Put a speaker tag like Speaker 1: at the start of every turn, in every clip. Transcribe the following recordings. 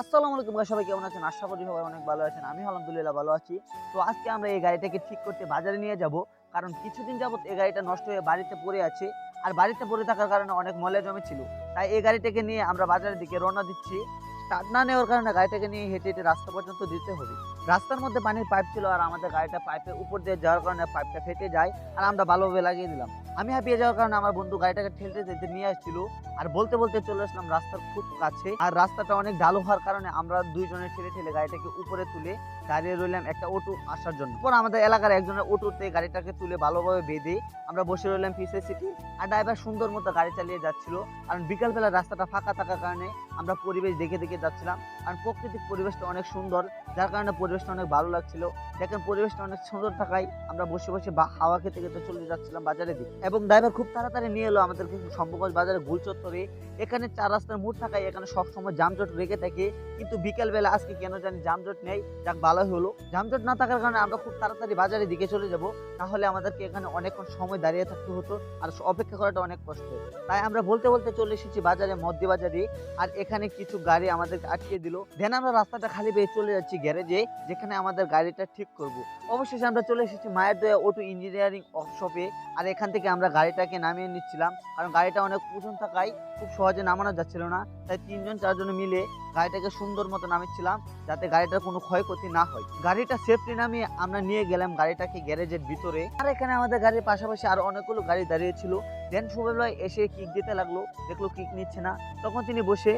Speaker 1: আসসালামু আলাইকুম ভাই, সবাই কেমন আছেন? আশা করি সবাই অনেক ভালো আছেন। আমি আলহামদুলিল্লাহ ভালো আছি। তো আজকে আমরা এই গাড়িটাকে ঠিক করতে বাজারে নিয়ে যাব কারণ কিছুদিন যাবত এই গাড়িটা নষ্ট হয়ে বাড়িতে পড়ে আছে। আর বাড়িতে পড়ে থাকার কারণে অনেক ময়লা জমে ছিল তাই এই গাড়িটাকে নিয়ে আমরা বাজারের দিকে রওনা দিচ্ছি। স্টার্ট না নেওয়ার কারণে গাড়িটাকে নিয়ে হেঁটে হেঁটে রাস্তা পর্যন্ত দিতে হবে। রাস্তার মধ্যে পানির পাইপ ছিল আর আমাদের গাড়িটা পাইপের উপর দিয়ে যাওয়ার কারণে পাইপটা ফেটে যায় আর আমরা ভালোভাবে লাগিয়ে দিলাম। আমি হাঁপিয়ে যাওয়ার কারণে আমার বন্ধু গাড়িটাকে ঠেলতে ঠেলতে নিয়ে আসছিল। আর বলতে বলতে চলে আসলাম রাস্তার খুব কাছে। আর রাস্তাটা অনেক ঢালু হওয়ার কারণে আমরা দুইজনে ঠেলে ঠেলে গাড়িটাকে উপরে তুলে দাঁড়িয়ে রইলাম একটা অটো আসার জন্য। পর আমাদের এলাকার একজনের অটোতে গাড়িটাকে তুলে ভালোভাবে বেঁধে আমরা বসে রইলাম পিসে সিটি। আর ড্রাইভার সুন্দর মতো গাড়ি চালিয়ে যাচ্ছিল। কারণ বিকালবেলা রাস্তাটা ফাঁকা থাকার কারণে আমরা পরিবেশ দেখে দেখে যাচ্ছিলাম। কারণ প্রকৃতিক পরিবেশটা অনেক সুন্দর, যার কারণে পরিবেশটা অনেক ভালো লাগছিল। দেখেন পরিবেশটা অনেক সুন্দর থাকায় আমরা বসে বসে বা হাওয়া খেতে খেতে চলে যাচ্ছিলাম বাজারের দিকে। এবং ড্রাইভার খুব তাড়াতাড়ি নিয়ে এলো আমাদেরকে সম্ভবত বাজারে গুল চত্বরে এখানে চার রাস্তার মোড় থাকায় এখানে সবসময় যানজট রেখে থাকে। কিন্তু বিকেলবেলা আজকে কেন জানি যানজট নেই, যাক ভালো হলো। যানজট না থাকার কারণে আমরা খুব তাড়াতাড়ি বাজারের দিকে চলে যাব তাহলে আমাদেরকে এখানে অনেকক্ষণ সময় দাঁড়িয়ে থাকতে হতো আর অপেক্ষা করাটা অনেক কষ্ট তাই আমরা বলতে বলতে চলে এসেছি বাজারে, মধ্যে বাজারে, আর এখানে কিছু গাড়ি আমাদেরকে আটকে দিল। দেন আমরা রাস্তাটা খালি পেয়ে চলে যাচ্ছি গ্যারেজে, যেখানে আমাদের গাড়িটা ঠিক করব। অবশেষে আমরা চলে এসেছি মায়ের দয়া অটো ইঞ্জিনিয়ারিং ওয়ার্কশপে আর এখান থেকে আমরা গাড়িটাকে নামিয়ে নিচ্ছিলাম। কারণ গাড়িটা অনেক ওজন থাকায় খুব সহজে নামানো যাচ্ছিল না। তাই তিনজন, চারজন মিলে গাড়িটাকে সুন্দর মতো নামিয়েছিলাম যাতে গাড়িটার কোনো ক্ষয়ক্ষতি না হয়। গাড়িটা সেফটি নামিয়ে আমরা নিয়ে গেলাম গাড়িটাকে গ্যারেজের ভিতরে। আর এখানে আমাদের গাড়ির পাশাপাশি আরও অনেকগুলো গাড়ি দাঁড়িয়ে ছিল দেন সুবেল ভাই এসে কিক দিতে লাগল, দেখল কিক নিচ্ছে না। তখন তিনি বসে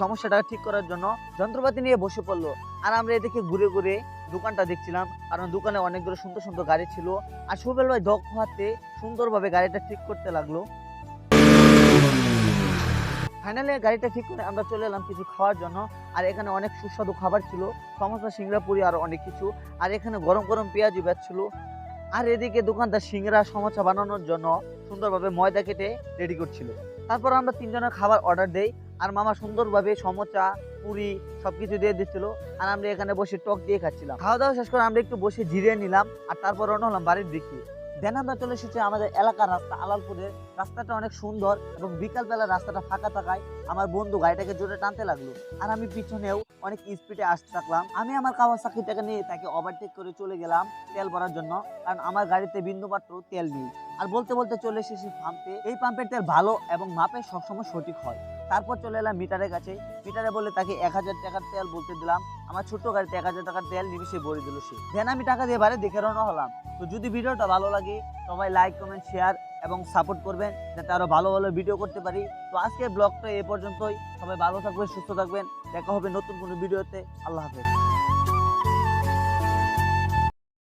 Speaker 1: সমস্যাটা ঠিক করার জন্য যন্ত্রপাতি নিয়ে বসে পড়ল। আর আমরা এদিকে ঘুরে ঘুরে দোকানটা দেখছিলাম, কারণ দোকানে অনেকগুলো সুন্দর সুন্দর গাড়ি ছিল। আর সুবেল দক্ষ হাতে সুন্দরভাবে গাড়িটা ঠিক করতে লাগল। ফাইনালি গাড়িটা ঠিক করে আমরা চলে এলাম কিছু খাওয়ার জন্য। আর এখানে অনেক সুস্বাদু খাবার ছিল। সমস্ত সিংড়া পুরি আর অনেক কিছু। আর এখানে গরম গরম পেঁয়াজি ছিল। আর এদিকে দোকানদার সিংড়া সমোসা বানানোর জন্য সুন্দরভাবে ময়দা কেটে রেডি করছিল। তারপর আমরা তিনজনের খাবার অর্ডার দেই। আর মামা সুন্দরভাবে সমোসা, পুরি সব কিছু দিয়ে দিচ্ছিল আর আমরা এখানে বসে টক দিয়ে খাচ্ছিলাম। খাওয়া দাওয়া শেষ করে আমরা একটু বসে জিরিয়ে নিলাম। আর তারপর রওনা হলাম বাড়ির দিকে। দেন আমরা চলে এসেছি আমাদের এলাকার রাস্তা আলালপুরের রাস্তাটা অনেক সুন্দর এবং বিকালবেলা রাস্তাটা ফাঁকা থাকায় আমার বন্ধু গাড়িটাকে জোরে টানতে লাগল। আর আমি পিছনেও অনেক স্পিডে আসতে থাকলাম। আমি আমার কাওয়াসাকিটাকে নিয়ে তাকে ওভারটেক করে চলে গেলাম তেল ভরার জন্য, কারণ আমার গাড়িতে বিন্দুমাত্র তেল নেই। আর বলতে বলতে চলে এসেছি পাম্পে এই পাম্পের তেল ভালো এবং মাপে সবসময় সঠিক হয়। তারপর চলে এলাম মিটারের কাছে। মিটারে বলে তাকে এক হাজার টাকার তেল বলতে দিলাম। আমার ছোট্ট গাড়িতে এক হাজার টাকার তেল নিমিশে ভরে দিল সে। দেন আমি টাকা দিয়ে বারে দেখে রওনা হলাম। তো যদি ভিডিওটা ভালো লাগে, সবাই লাইক কমেন্ট শেয়ার এবং সাপোর্ট করবেন, যাতে আরও ভালো ভালো ভিডিও করতে পারি। তো আজকে ব্লগটা এ পর্যন্তই। সবাই ভালো থাকবেন, সুস্থ থাকবেন। দেখা হবে নতুন কোনো ভিডিওতে আল্লাহ হাফেজ।